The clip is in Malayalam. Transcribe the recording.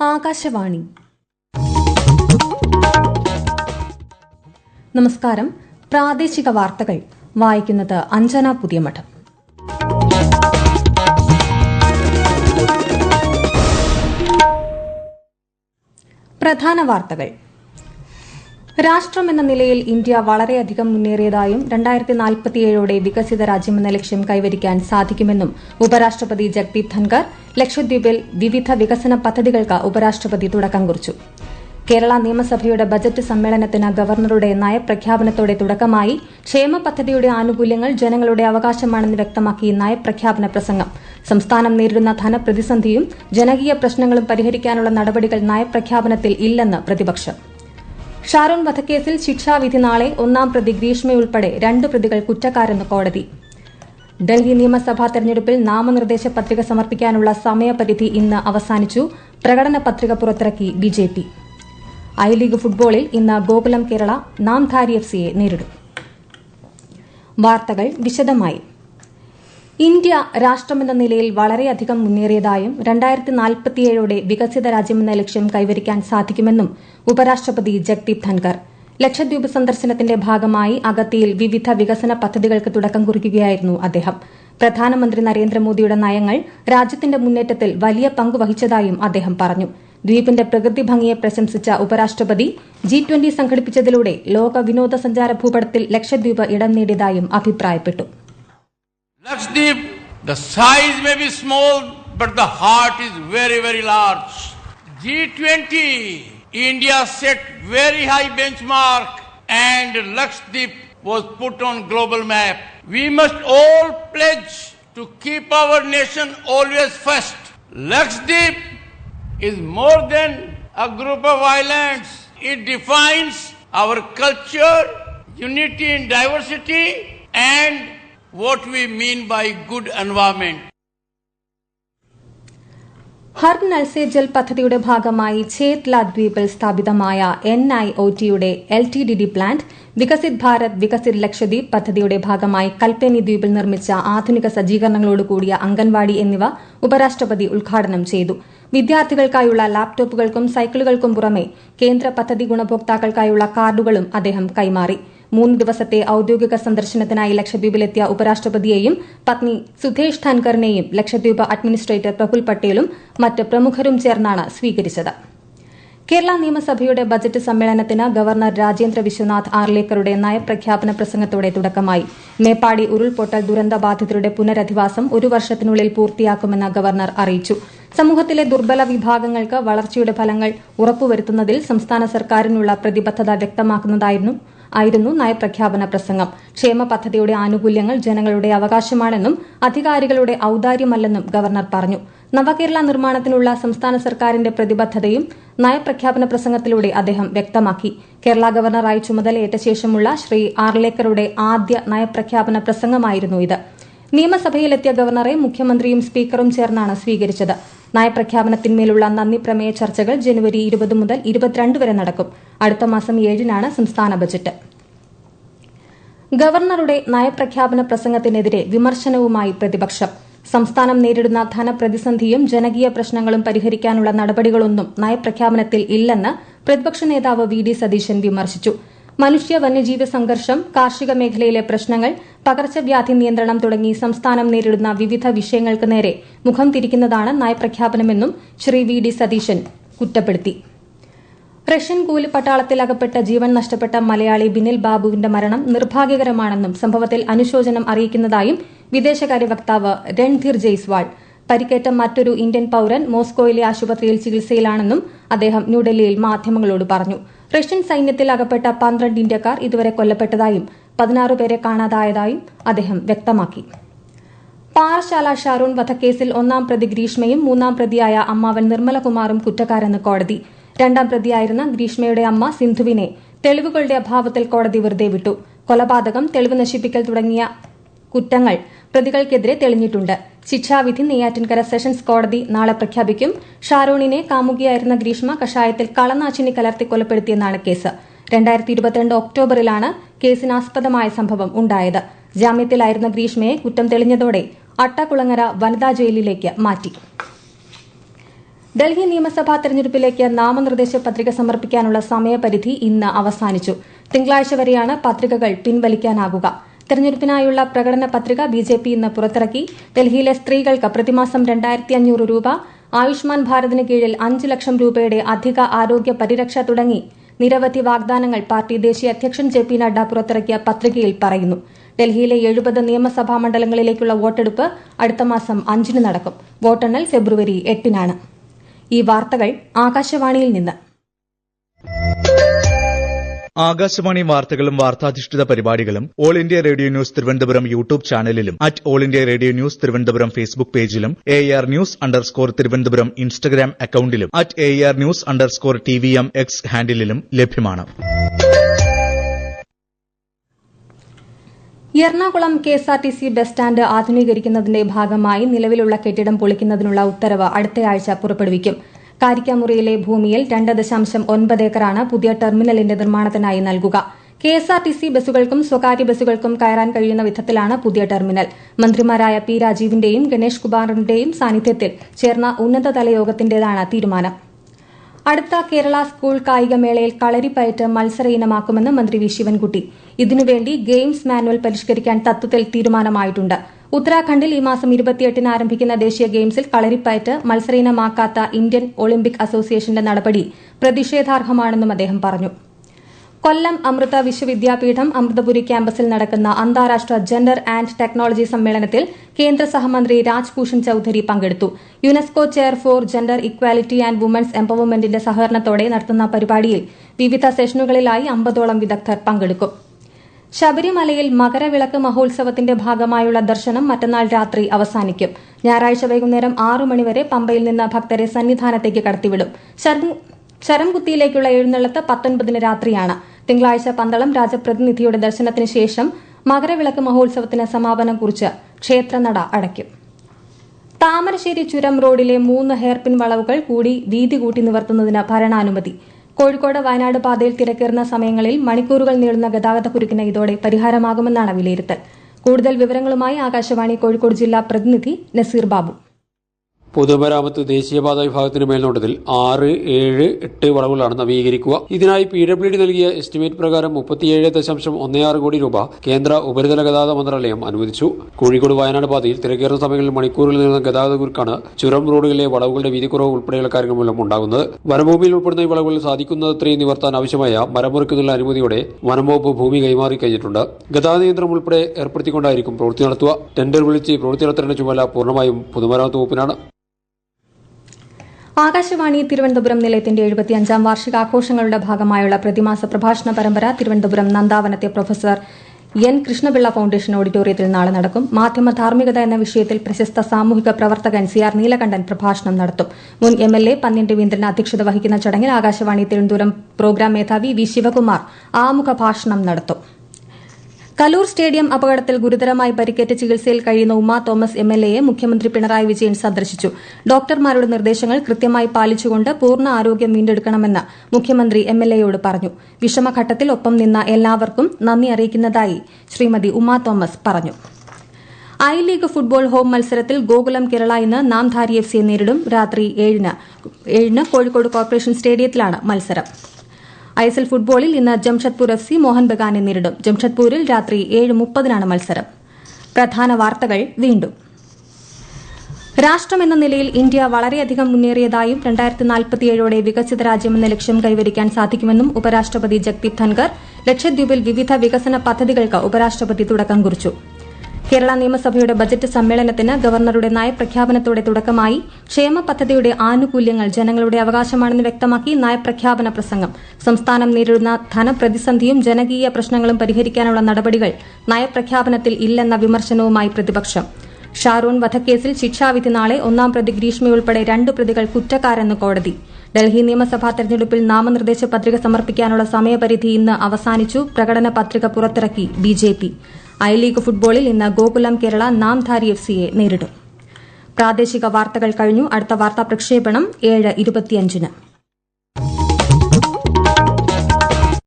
ആകാശവാണി. നമസ്കാരം. പ്രാദേശിക വാർത്തകൾ. വായിക്കുന്നത് അഞ്ജന പുതിയമഠം. പ്രധാന വാർത്തകൾ. രാഷ്ട്രമെന്ന നിലയിൽ ഇന്ത്യ വളരെയധികം മുന്നേറിയതായും രണ്ടായിരത്തി നാൽപ്പത്തിയേഴോടെ വികസിത രാജ്യമെന്ന ലക്ഷ്യം കൈവരിക്കാൻ സാധിക്കുമെന്നും ഉപരാഷ്ട്രപതി ജഗ്ദീപ് ധൻകർ ലക്ഷദ്വീപിൽ വിവിധ വികസന പദ്ധതികൾക്ക് ഉപരാഷ്ട്രപതി തുടക്കം കുറിച്ചു. കേരള നിയമസഭയുടെ ബജറ്റ് സമ്മേളനത്തിന് ഗവർണറുടെ നയപ്രഖ്യാപനത്തോടെ തുടക്കമായി ക്ഷേമ പദ്ധതിയുടെ ആനുകൂല്യങ്ങൾ ജനങ്ങളുടെ അവകാശമാണെന്ന് വ്യക്തമാക്കി നയപ്രഖ്യാപന പ്രസംഗം. സംസ്ഥാനം നേരിടുന്ന ധനപ്രതിസന്ധിയും ജനകീയ പ്രശ്നങ്ങളും പരിഹരിക്കാനുള്ള നടപടികൾ നയപ്രഖ്യാപനത്തിൽ ഇല്ലെന്ന് പ്രതിപക്ഷം. ഷാരോൺ വധക്കേസിൽ ശിക്ഷാവിധി നാളെ ഒന്നാം പ്രതി ഗ്രീഷ്മയുൾപ്പെടെ രണ്ട് പ്രതികൾ കുറ്റക്കാരെന്ന് കോടതി. ഡൽഹി നിയമസഭാ തെരഞ്ഞെടുപ്പിൽ നാമനിർദ്ദേശ പത്രിക സമർപ്പിക്കാനുള്ള സമയപരിധി ഇന്ന് അവസാനിച്ചു. പ്രകടന പത്രിക പുറത്തിറക്കി ബിജെപി ഐ ലീഗ് ഫുട്ബോളിൽ ഇന്ന് ഗോകുലം കേരള നാംധാരി എഫ് സിയെ നേരിടും. വാർത്തകൾ വിശദമായി. ഇന്ത്യ രാഷ്ട്രമെന്ന നിലയിൽ വളരെയധികം മുന്നേറിയതായും രണ്ടായിരത്തി നാൽപ്പത്തിയേഴോടെ വികസിത രാജ്യമെന്ന ലക്ഷ്യം കൈവരിക്കാൻ സാധിക്കുമെന്നും ഉപരാഷ്ട്രപതി ജഗ്ദീപ് ധൻകർ ലക്ഷദ്വീപ് സന്ദർശനത്തിന്റെ ഭാഗമായി അഗത്തിയിൽ വിവിധ വികസന പദ്ധതികൾക്ക് തുടക്കം കുറിക്കുകയായിരുന്നു അദ്ദേഹം. പ്രധാനമന്ത്രി നരേന്ദ്രമോദിയുടെ നയങ്ങൾ രാജ്യത്തിന്റെ മുന്നേറ്റത്തിൽ വലിയ പങ്ക് വഹിച്ചതായും അദ്ദേഹം പറഞ്ഞു. ദ്വീപിന്റെ പ്രകൃതി ഭംഗിയെ പ്രശംസിച്ച ഉപരാഷ്ട്രപതി ജി ട്വന്റി സംഘടിപ്പിച്ചതിലൂടെ ലോക വിനോദസഞ്ചാര ഭൂപടത്തിൽ ലക്ഷദ്വീപ് ഇടം നേടിയതായും അഭിപ്രായപ്പെട്ടു. Lakshadweep, the size may be small, but the heart is very, very large. G20, India set very high benchmark and Lakshadweep was put on global map. We must all pledge to keep our nation always first. Lakshadweep is more than a group of islands. It defines our culture, unity in diversity, and what we mean by good environment. Har നൽസേജൽ പദ്ധതിയുടെ ഭാഗമായി ഛേത്ല ദ്വീപിൽ സ്ഥാപിതമായ എൻ ഐ ഒ ടിയുടെ L T D D plant Viksit Bharat Viksit Lakshadweep പദ്ധതിയുടെ ഭാഗമായി കൽപ്പേനി ദ്വീപിൽ നിർമ്മിച്ച ആധുനിക സജ്ജീകരണങ്ങളോടുകൂടിയ അംഗൻവാടി എന്നിവ ഉപരാഷ്ട്രപതി ഉദ്ഘാടനം ചെയ്തു വിദ്യാർത്ഥികൾക്കായുള്ള ലാപ്ടോപ്പുകൾക്കും സൈക്കിളുകൾക്കും പുറമെ കേന്ദ്ര പദ്ധതി ഗുണഭോക്താക്കൾക്കായുള്ള കാർഡുകളും അദ്ദേഹം കൈമാറി മൂന്ന് ദിവസത്തെ ഔദ്യോഗിക സന്ദർശനത്തിനായി ലക്ഷദ്വീപിലെത്തിയ ഉപരാഷ്ട്രപതിയെയും പത്നി സുധേഷ് ധൻകറിനെയും ലക്ഷദ്വീപ് അഡ്മിനിസ്ട്രേറ്റർ പ്രഫുൽ പട്ടേലും മറ്റ് പ്രമുഖരും ചേർന്നാണ് സ്വീകരിച്ചത്. കേരള നിയമസഭയുടെ ബജറ്റ് സമ്മേളനത്തിന് ഗവർണർ രാജേന്ദ്ര വിശ്വനാഥ് ആർലേക്കറുടെ നയപ്രഖ്യാപന പ്രസംഗത്തോടെ തുടക്കമായി. മേപ്പാടി ഉരുൾപൊട്ടൽ ദുരന്തബാധിതരുടെ പുനരധിവാസം ഒരു വർഷത്തിനുള്ളിൽ പൂർത്തിയാക്കുമെന്ന് ഗവർണർ അറിയിച്ചു. സമൂഹത്തിലെ ദുർബല വിഭാഗങ്ങൾക്ക് വളർച്ചയുടെ ഫലങ്ങൾ ഉറപ്പുവരുത്തുന്നതിൽ സംസ്ഥാന സർക്കാരിനുള്ള പ്രതിബദ്ധത വ്യക്തമാക്കുന്നതായിരുന്നു ആയിരുന്നു നയപ്രഖ്യാപന പ്രസംഗം. ക്ഷേമ പദ്ധതിയുടെ ആനുകൂല്യങ്ങൾ ജനങ്ങളുടെ അവകാശമാണെന്നും അധികാരികളുടെ ഔദാര്യമല്ലെന്നും ഗവർണർ പറഞ്ഞു. നവകേരള നിർമ്മാണത്തിനുള്ള സംസ്ഥാന സർക്കാരിന്റെ പ്രതിബദ്ധതയും നയപ്രഖ്യാപന പ്രസംഗത്തിലൂടെ അദ്ദേഹം വ്യക്തമാക്കി. കേരള ഗവർണറായി ചുമതലയേറ്റ ശേഷമുള്ള ശ്രീ ആർലേക്കറുടെ ആദ്യ നയപ്രഖ്യാപന പ്രസംഗമായിരുന്നു ഇത്. നിയമസഭയിലെത്തിയ ഗവർണറെ മുഖ്യമന്ത്രിയും സ്പീക്കറും ചേർന്നാണ് സ്വീകരിച്ചത്. നയപ്രഖ്യാപനത്തിന്മേലുള്ള നന്ദി പ്രമേയ ചർച്ചകൾ ജനുവരി ഇരുപത് മുതൽ ഇരുപത്തിരണ്ട് വരെ നടക്കും. അടുത്ത മാസം ഏഴിനാണ് സംസ്ഥാന ബജറ്റ്. ഗവർണറുടെ നയപ്രഖ്യാപന പ്രസംഗത്തിനെതിരെ വിമർശനവുമായി പ്രതിപക്ഷം. സംസ്ഥാനം നേരിടുന്ന ധനപ്രതിസന്ധിയും ജനകീയ പ്രശ്നങ്ങളും പരിഹരിക്കാനുള്ള നടപടികളൊന്നും നയപ്രഖ്യാപനത്തിൽ ഇല്ലെന്ന് പ്രതിപക്ഷ നേതാവ് വി ഡി സതീശൻ വിമർശിച്ചു. മനുഷ്യ വന്യജീവി സംഘർഷം കാർഷിക മേഖലയിലെ പ്രശ്നങ്ങൾ പകർച്ചവ്യാധി നിയന്ത്രണം തുടങ്ങി സംസ്ഥാനം നേരിടുന്ന വിവിധ വിഷയങ്ങൾക്ക് നേരെ മുഖം തിരിക്കുന്നതാണ് നയപ്രഖ്യാപനമെന്നും ശ്രീ വി ഡി സതീശൻ കുറ്റപ്പെടുത്തി. റഷ്യൻ കൂലിപ്പട്ടാളത്തിൽ അകപ്പെട്ട ജീവൻ നഷ്ടപ്പെട്ട മലയാളി ബിനിൽ ബാബുവിന്റെ മരണം നിർഭാഗ്യകരമാണെന്നും സംഭവത്തിൽ അനുശോചനം അറിയിക്കുന്നതായും വിദേശകാര്യ വക്താവ് രൺധീർ ജയ്സ്വാൾ പരിക്കേറ്റ മറ്റൊരു ഇന്ത്യൻ പൌരൻ മോസ്കോയിലെ ആശുപത്രിയിൽ ചികിത്സയിലാണെന്നും അദ്ദേഹം ന്യൂഡൽഹിയിൽ മാധ്യമങ്ങളോട് പറഞ്ഞു. റഷ്യൻ സൈന്യത്തിൽ അകപ്പെട്ട പന്ത്രണ്ട് ഇന്ത്യക്കാർ ഇതുവരെ കൊല്ലപ്പെട്ടതായും പതിനാറ് പേരെ കാണാതായതായും അദ്ദേഹം വ്യക്തമാക്കി. പാറശാല ഷാറൂൺ വധക്കേസിൽ ഒന്നാം പ്രതി ഗ്രീഷ്മയും മൂന്നാം പ്രതിയായ അമ്മാവൻ നിർമ്മലകുമാറും കുറ്റക്കാരെന്ന് കോടതി. രണ്ടാം പ്രതിയായിരുന്ന ഗ്രീഷ്മയുടെ അമ്മ സിന്ധുവിനെ തെളിവുകളുടെ അഭാവത്തിൽ കോടതി വെറുതെ വിട്ടു. കൊലപാതകം തെളിവ് നശിപ്പിക്കൽ തുടങ്ങിയ കുറ്റങ്ങൾ പ്രതികൾക്കെതിരെ തെളിഞ്ഞിട്ടുണ്ട്. ശിക്ഷാവിധി നെയ്യാറ്റിൻകര സെഷൻസ് കോടതി നാളെ പ്രഖ്യാപിക്കും. ഷാരോണിനെ കാമുകിയായിരുന്ന ഗ്രീഷ്മ കഷായത്തിൽ കളനാശിനി കലർത്തി കൊലപ്പെടുത്തിയെന്നാണ് കേസ്. രണ്ടായിരത്തി ഇരുപത്തിരണ്ട് ഒക്ടോബറിലാണ് കേസിനാസ്പദമായ സംഭവം ഉണ്ടായത്. ജാമ്യത്തിലായിരുന്ന ഗ്രീഷ്മയെ കുറ്റം തെളിഞ്ഞതോടെ അട്ടക്കുളങ്ങര വനിതാ ജയിലിലേക്ക് മാറ്റി. ഡൽഹി നിയമസഭാ തെരഞ്ഞെടുപ്പിലേക്ക് നാമനിർദ്ദേശ പത്രിക സമർപ്പിക്കാനുള്ള സമയപരിധി ഇന്ന് അവസാനിച്ചു. തിങ്കളാഴ്ച വരെയാണ് പത്രികകൾ പിൻവലിക്കാനാകുക. തെരഞ്ഞെടുപ്പിനായുള്ള പ്രകടന പത്രിക ബി ജെ പി ഇന്ന് പുറത്തിറക്കി. ഡൽഹിയിലെ സ്ത്രീകൾക്ക് പ്രതിമാസം രണ്ടായിരത്തി അഞ്ഞൂറ് രൂപ ആയുഷ്മാൻ ഭാരതിന് കീഴിൽ അഞ്ച് ലക്ഷം രൂപയുടെ അധിക ആരോഗ്യ പരിരക്ഷ തുടങ്ങി. നിരവധി വാഗ്ദാനങ്ങൾ പാർട്ടി ദേശീയ അധ്യക്ഷൻ ജെ പി നഡ്ഡ പുറത്തിറക്കിയ പത്രികയിൽ പറയുന്നു. ഡൽഹിയിലെ എഴുപത് നിയമസഭാ മണ്ഡലങ്ങളിലേക്കുള്ള വോട്ടെടുപ്പ് അടുത്ത മാസം അഞ്ചിന് നടക്കും. വോട്ടെണ്ണൽ ഫെബ്രുവരി എട്ടിനാണ്. ഈ വാർത്തകൾ ആകാശവാണിയിൽ നിന്ന്. ആകാശവാണി വാർത്തകളും വാർത്താധിഷ്ഠിത പരിപാടികളും all India radio news Thiruvananthapuram YouTube ചാനലിലും at all India radio news Thiruvananthapuram Facebook പേജിലും A R news underscore Thiruvananthapuram Instagram അക്കൌണ്ടിലും at A R news underscore T V M X ഹാൻഡിലും ലഭ്യമാണ്. Ernakulam K S R T C bus stand ആധുനീകരിക്കുന്നതിന്റെ ഭാഗമായി നിലവിലുള്ള കെട്ടിടം പൊളിക്കുന്നതിനുള്ള ഉത്തരവ് അടുത്തയാഴ്ച പുറപ്പെടുവിക്കും. കാരിക്കാമുറിയിലെ ഭൂമിയിൽ രണ്ട് ദശാംശം ഒൻപത് ഏക്കറാണ് പുതിയ ടെർമിനലിന്റെ നിർമ്മാണത്തിനായി നൽകുക. K S R T C ബസ്സുകൾക്കും സ്വകാര്യ ബസ്സുകൾക്കും കയറാൻ കഴിയുന്ന വിധത്തിലാണ് പുതിയ ടെർമിനൽ. മന്ത്രിമാരായ പി രാജീവിന്റെയും ഗണേഷ് കുമാറിന്റെയും സാന്നിധ്യത്തിൽ ചേർന്ന ഉന്നതതല യോഗത്തിന്റേതാണ് തീരുമാനം. അടുത്ത കേരള സ്കൂൾ കായികമേളയിൽ കളരിപ്പയറ്റ് മത്സര ഇനമാക്കുമെന്ന് മന്ത്രി വി ശിവൻകുട്ടി. ഇതിനുവേണ്ടി ഗെയിംസ് മാനുവൽ പരിഷ്കരിക്കാൻ തത്വത്തിൽ തീരുമാനമായിട്ടുണ്ട്. ഉത്തരാഖണ്ഡിൽ ഈ മാസം ഇരുപത്തിയെട്ടിന് ആരംഭിക്കുന്ന ദേശീയ ഗെയിംസിൽ കളരിപ്പയറ്റ് മത്സര ഇനമാക്കാത്ത ഇന്ത്യൻ ഒളിമ്പിക് അസോസിയേഷന്റെ നടപടി പ്രതിഷേധാർഹമാണെന്നും അദ്ദേഹം പറഞ്ഞു. കൊല്ലം അമൃത വിശ്വവിദ്യാപീഠം അമൃതപുരി ക്യാമ്പസിൽ നടക്കുന്ന അന്താരാഷ്ട്ര ജെൻഡർ ആൻഡ് ടെക്നോളജി സമ്മേളനത്തിൽ കേന്ദ്ര സഹമന്ത്രി രാജ്ഭൂഷൺ ചൌധരി പങ്കെടുത്തു. UNESCO chair for gender equality and women's എംപവർമെന്റിന്റെ സഹകരണത്തോടെ നടത്തുന്ന പരിപാടിയിൽ വിവിധ സെഷനുകളിലായി അമ്പതോളം വിദഗ്ധർ പങ്കെടുക്കും. ശബരിമലയിൽ മകരവിളക്ക് മഹോത്സവത്തിന്റെ ഭാഗമായുള്ള ദർശനം മറ്റന്നാൾ രാത്രി അവസാനിക്കും. ഞായറാഴ്ച വൈകുന്നേരം ആറു മണിവരെ പമ്പയിൽ നിന്ന് ഭക്തരെ സന്നിധാനത്തേക്ക് കടത്തിവിടും. ശരംകുത്തിയിലേക്കുള്ള എഴുന്നള്ളത്ത് പത്തൊൻപതിന് രാത്രിയാണ്. തിങ്കളാഴ്ച പന്തളം രാജപ്രതിനിധിയുടെ ദർശനത്തിന് ശേഷം മകരവിളക്ക് മഹോത്സവത്തിന് സമാപനം കുറിച്ച് ക്ഷേത്രനട അടയ്ക്കും. താമരശ്ശേരി ചുരം റോഡിലെ മൂന്ന് ഹെയർപിൻ വളവുകൾ കൂടി വീതി കൂട്ടി നിവർത്തുന്നതിന് ഭരണാനുമതി. കോഴിക്കോട് വയനാട് പാതയിൽ തിരക്കേറുന്ന സമയങ്ങളിൽ മണിക്കൂറുകൾ നീളുന്ന ഗതാഗത കുരുക്കിന് ഇതോടെ പരിഹാരമാകുമെന്നാണ് വിലയിരുത്തൽ. കൂടുതൽ വിവരങ്ങളുമായി ആകാശവാണി കോഴിക്കോട് ജില്ലാ പ്രതിനിധി നസീർ ബാബു. പൊതുമരാമത്ത് ദേശീയപാത വിഭാഗത്തിന്റെ മേൽനോട്ടത്തിൽ ആറ് ഏഴ് എട്ട് വളവുകളാണ് നവീകരിക്കുക. ഇതിനായി പി ഡബ്ല്യു ഡി നൽകിയ എസ്റ്റിമേറ്റ് പ്രകാരം മുപ്പത്തിയേഴ് ദശാംശം ഒന്ന് ആറ് കോടി രൂപ കേന്ദ്ര ഉപരിതല ഗതാഗത മന്ത്രാലയം അനുവദിച്ചു. കോഴിക്കോട് വയനാട് പാതയിൽ തിരക്കേറുന്ന സമയങ്ങളിൽ മണിക്കൂറിൽ നിന്ന് ഗതാഗത കുരുക്കാണ് ചുരം റോഡുകളിലെ വളവുകളുടെ വീതിക്കുറവ് ഉൾപ്പെടെയുള്ള കാര്യങ്ങൾ മൂലം ഉണ്ടാകുന്നത്. വനഭൂമിയിൽ ഉൾപ്പെടുന്ന ഈ വളവുകൾ സാധിക്കുന്നത്രയും നിവർത്താൻ ആവശ്യമായ മരമുറിക്കുന്നതിനുള്ള അനുമതിയോടെ വനംവകുപ്പ് ഭൂമി കൈമാറി കഴിഞ്ഞിട്ടുണ്ട്. ഗതാഗത നിയന്ത്രണം ഉൾപ്പെടെ ഏർപ്പെടുത്തിക്കൊണ്ടായിരിക്കും പ്രവൃത്തി നടത്തുക. ടെൻഡർ വിളിച്ച് പ്രവൃത്തി നടത്തേണ്ട ചുമതല പൂർണമായും പൊതുമരാമത്ത് വകുപ്പിനാണ്. ആകാശവാണി തിരുവനന്തപുരം നിലയത്തിന്റെ എഴുപത്തിയഞ്ചാം വാർഷികാഘോഷങ്ങളുടെ ഭാഗമായുള്ള പ്രതിമാസ പ്രഭാഷണ പരമ്പര തിരുവനന്തപുരം നന്ദാവനത്തെ പ്രൊഫസർ എൻ കൃഷ്ണപിള്ള ഫൌണ്ടേഷൻ ഓഡിറ്റോറിയത്തിൽ നാളെ നടക്കും. മാധ്യമ ധാർമ്മികത എന്ന വിഷയത്തിൽ പ്രശസ്ത സാമൂഹിക പ്രവർത്തകൻ സി ആർ നീലകണ്ഠൻ പ്രഭാഷണം നടത്തും. മുൻ M L A Pannyan Raveendran അധ്യക്ഷത വഹിക്കുന്ന ചടങ്ങിൽ ആകാശവാണി തിരുവനന്തപുരം പ്രോഗ്രാം മേധാവി വി ശിവകുമാർ ആമുഖ ഭാഷണം നടത്തും. കലൂർ സ്റ്റേഡിയം അപകടത്തിൽ ഗുരുതരമായി പരിക്കേറ്റ് ചികിത്സയിൽ കഴിയുന്ന ഉമ്മ തോമസ് എം മുഖ്യമന്ത്രി പിണറായി വിജയൻ സന്ദർശിച്ചു. ഡോക്ടർമാരുടെ നിർദ്ദേശങ്ങൾ കൃത്യമായി പാലിച്ചുകൊണ്ട് പൂർണ ആരോഗ്യം വീണ്ടെടുക്കണമെന്ന് മുഖ്യമന്ത്രി എം പറഞ്ഞു. വിഷമഘട്ടത്തിൽ ഒപ്പം നിന്ന എല്ലാവർക്കും നന്ദി അറിയിക്കുന്നതായി ശ്രീമതി ഉമ്മ തോമസ് പറഞ്ഞു. ഐ ലീഗ് ഫുട്ബോൾ ഹോം മത്സരത്തിൽ ഗോകുലം കേരള ഇന്ന് നാംധാരി എഫ് സിയെ നേരിടും. രാത്രി ഏഴിന് കോഴിക്കോട് കോർപ്പറേഷൻ സ്റ്റേഡിയത്തിലാണ് മത്സരം. ഐ എസ് എൽ ഫുട്ബോളിൽ ഇന്ന് ജംഷഡ്പൂർ എഫ് സി മോഹൻ ബഗാനെ നേരിടും. ജംഷഡ്പൂരിൽ രാത്രി ഏഴ് മുപ്പതിനാണ് മത്സരം. പ്രധാന വാർത്തകൾ വീണ്ടും. രാഷ്ട്രമെന്ന നിലയിൽ ഇന്ത്യ വളരെയധികം മുന്നേറിയതായും രണ്ടായിരത്തി നാൽപ്പത്തിയേഴോടെ വികസിത രാജ്യമെന്ന ലക്ഷ്യം കൈവരിക്കാൻ സാധിക്കുമെന്നും ഉപരാഷ്ട്രപതി ജഗ്ദീപ് ധൻകർ ലക്ഷദ്വീപിൽ വിവിധ വികസന പദ്ധതികൾക്ക് ഉപരാഷ്ട്രപതി തുടക്കം കുറിച്ചു. കേരള നിയമസഭയുടെ ബജറ്റ് സമ്മേളനത്തിന് ഗവർണറുടെ നയപ്രഖ്യാപനത്തോടെ തുടക്കമായി ക്ഷേമ പദ്ധതിയുടെ ആനുകൂല്യങ്ങൾ ജനങ്ങളുടെ അവകാശമാണെന്ന് വ്യക്തമാക്കി നയപ്രഖ്യാപന പ്രസംഗം. സംസ്ഥാനം നേരിടുന്ന ധനപ്രതിസന്ധിയും ജനകീയ പ്രശ്നങ്ങളും പരിഹരിക്കാനുള്ള നടപടികൾ നയപ്രഖ്യാപനത്തിൽ ഇല്ലെന്ന വിമർശനവുമായി പ്രതിപക്ഷം. ഷാറൂൺ വധക്കേസിൽ ശിക്ഷാവിധി നാളെ ഒന്നാം പ്രതി ഗ്രീഷ്മയുൾപ്പെടെ രണ്ട് പ്രതികൾ കുറ്റക്കാരെന്ന് കോടതി. ഡൽഹി നിയമസഭാ തെരഞ്ഞെടുപ്പിൽ നാമനിർദ്ദേശ പത്രിക സമർപ്പിക്കാനുള്ള സമയപരിധി ഇന്ന് അവസാനിച്ചു. പ്രകടന പത്രിക പുറത്തിറക്കി ബിജെപി ഐ ലീഗ് ഫുട്ബോളിൽ ഇന്ന് ഗോകുലം കേരള നാംധാരി എഫ് സിയെ നേരിടും. പ്രാദേശിക വാർത്തകൾ കഴിഞ്ഞു. അടുത്ത വാർത്താ പ്രക്ഷേപണം ഏഴ് ഇരുപത്തിയഞ്ചിന്.